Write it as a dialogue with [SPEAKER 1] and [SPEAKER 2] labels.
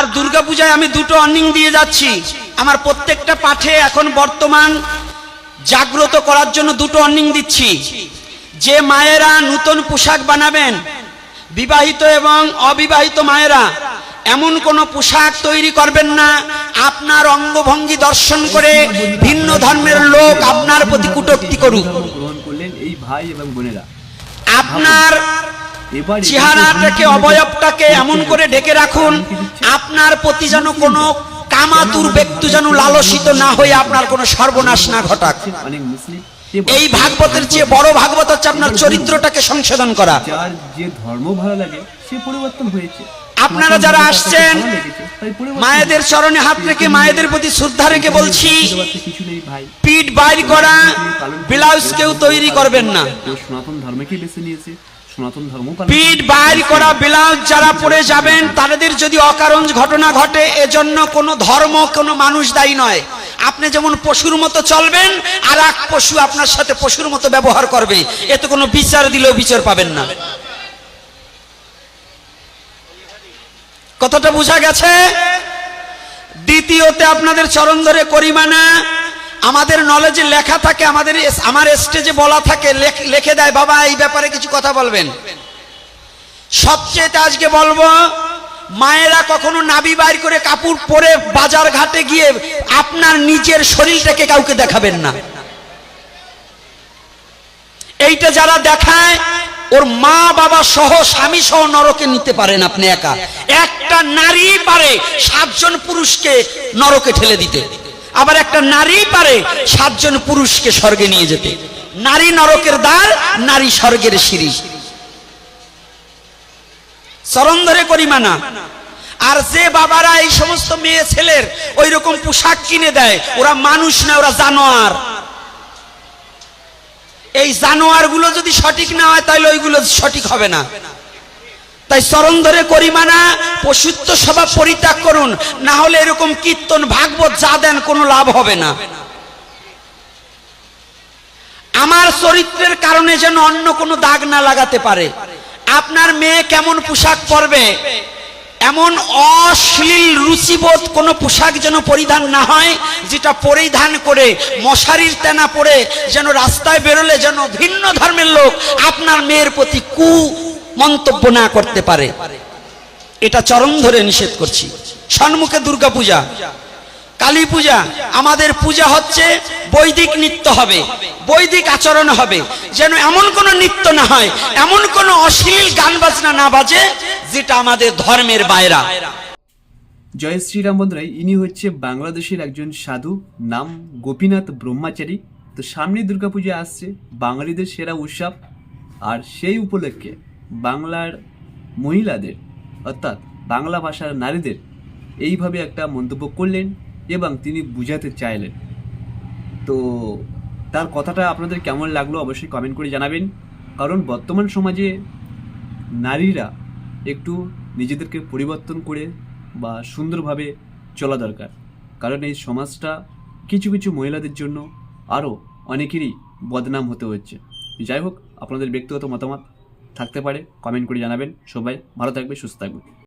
[SPEAKER 1] আর দুর্গাপূজায় আমি দুটো অর্নিং দিয়ে যাচ্ছি। আমার প্রত্যেকটা পাঠে এখন বর্তমান জাগ্রত করার জন্য দুটো অর্নিং দিচ্ছি। যে মায়েরা নূতন পোশাক বানাবেন বিবাহিত এবং অবিবাহিত মায়েরা এমন কোন পোশাক তৈরি করবেন না। আপনার অঙ্গভঙ্গি দর্শন করে ভিন্ন ধর্মের লোক আপনার প্রতি কুটক্তি করুক। আপনার চেহারাটাকে অবয়বটাকে এমন করে ঢেকে রাখুন আপনার প্রতি যেন কোনো কামাতুর ব্যক্তি যেন লালসিত না হয়ে আপনার কোনো সর্বনাশ না ঘটাক। এই ভাগবতের চেয়ে বড় ভাগবত হচ্ছে আপনার চরিত্রটাকে সংশোধন করা।
[SPEAKER 2] যে ধর্ম ভালো লাগে সে পরিবর্তন হয়েছে।
[SPEAKER 1] আপনারা যারা আসছেন মায়েদের চরণে হাত রেখে মায়েদের প্রতি শ্রদ্ধা রেখে বলছি পিঠ বাইর করা ব্লাউজ কেউ তৈরি করবেন না।
[SPEAKER 2] সনাতন ধর্মকে বেছে নিয়েছে। সনাতন ধর্ম
[SPEAKER 1] পিঠ বাইর করা ব্লাউজ যারা পরে যাবেন তাদের যদি অকারণ ঘটনা ঘটে এজন্য কোনো ধর্ম কোনো মানুষ দায়ী নয়। আপনি যেমন পশুর মতো চলবেন আর এক পশু আপনার সাথে পশুর মতো ব্যবহার করবে। এতে কোনো বিচার দিলেও বিচার পাবেন না। কথাটা বোঝা গেছে? দ্বিতীয়তে আপনাদের চরণ ধরে করিমানা আমাদের নলেজে লেখা থাকে, আমাদের আমার স্টেজে বলা থাকে, লেখ- দেয়, বাবা, এই ব্যাপারে কিছু কথা বলবেন। সবচেয়ে আজকে বলব, মায়েরা কখনো নাবি বাইর করে কাপড় পরে বাজার ঘাটে গিয়ে আপনার নিজের শরীরটাকে কাউকে দেখাবেন না। এইটা যারা দেখায়, ওর মা, বাবা সহ, স্বামী সহ নরকে নিতে পারেন আপনি একা। একটা নারী পারে সাতজন পুরুষকে নরকে ঠেলে দিতে। আবার একটা নারী পারে সাতজন পুরুষকে স্বর্গে নিয়ে যেতে। নারী নরকের দ্বার, নারী স্বর্গের সিঁড়ি। চরণ ধরে করি মানা। আর যে বাবারা এই সমস্ত মেয়ে ছেলের ওই রকম পোশাক কিনে দেয়, ওরা মানুষ না, ওরা জানোয়ার। এই জানোয়ারগুলো যদি সঠিক না হয়, তাহলে ওইগুলো সঠিক হবে না। তাই চরণ ধরে করি মানা, পশুত্ব স্বভাব পরিত্যাগ করুন, না হলে এরকম কীর্তন ভাগবত যা দেন কোনো লাভ হবে না। আমার চরিত্রের কারণে যেন অন্য কোনো দাগ না লাগাতে পারে। আপনার মেয়ে কেমন পোশাক পরবে? এমন অশ্লীল রুচিবোধ কোনো পোশাক যেন পরিধান না হয়, যেটা পরিধান করে মশারির তেনা পরে যেন রাস্তায় বেরোলে যেন ভিন্ন ধর্মের লোক আপনার মেয়ের প্রতি কু মন্তব্য না করতে পারে। এটা চরম ধরে নিষেধ করছি। সন্মুখে দুর্গা পূজা। কালী পূজা। আমাদের পূজা হচ্ছে বৈদিক নৃত্য হবে। বৈদিক আচরণ হবে। যেন এমন কোন নৃত্য না হয়, এমন কোন অশ্লীল গান বাজনা না বাজে, যেটা আমাদের ধর্মের বাইরা।
[SPEAKER 2] জয় শ্রীরাম বন্ধুরাই, ইনি হচ্ছে বাংলাদেশের একজন সাধু, নাম গোপীনাথ ব্রহ্মচারী। তো সামনে দুর্গাপূজা আসছে, বাঙালিদের সেরা উৎসব। আর সেই উপলক্ষে বাংলার মহিলাদের, অর্থাৎ বাংলা ভাষার নারীদের এইভাবে একটা মন্তব্য করলেন এবং তিনি বুঝাতে চাইলেন। তো তার কথাটা আপনাদের কেমন লাগল অবশ্যই কমেন্ট করে জানাবেন। কারণ বর্তমান সমাজে নারীরা একটু নিজেদেরকে পরিবর্তন করে বা সুন্দরভাবে চলা দরকার। কারণ এই সমাজটা কিছু কিছু মহিলাদের জন্য আরও অনেকেরই বদনাম হতে হচ্ছে। যাই হোক, আপনাদের ব্যক্তিগত মতামত থাকতে পারে। কমেন্ট করে জানাবেন। সবাই ভালো থাকবে সুস্থ থাকবে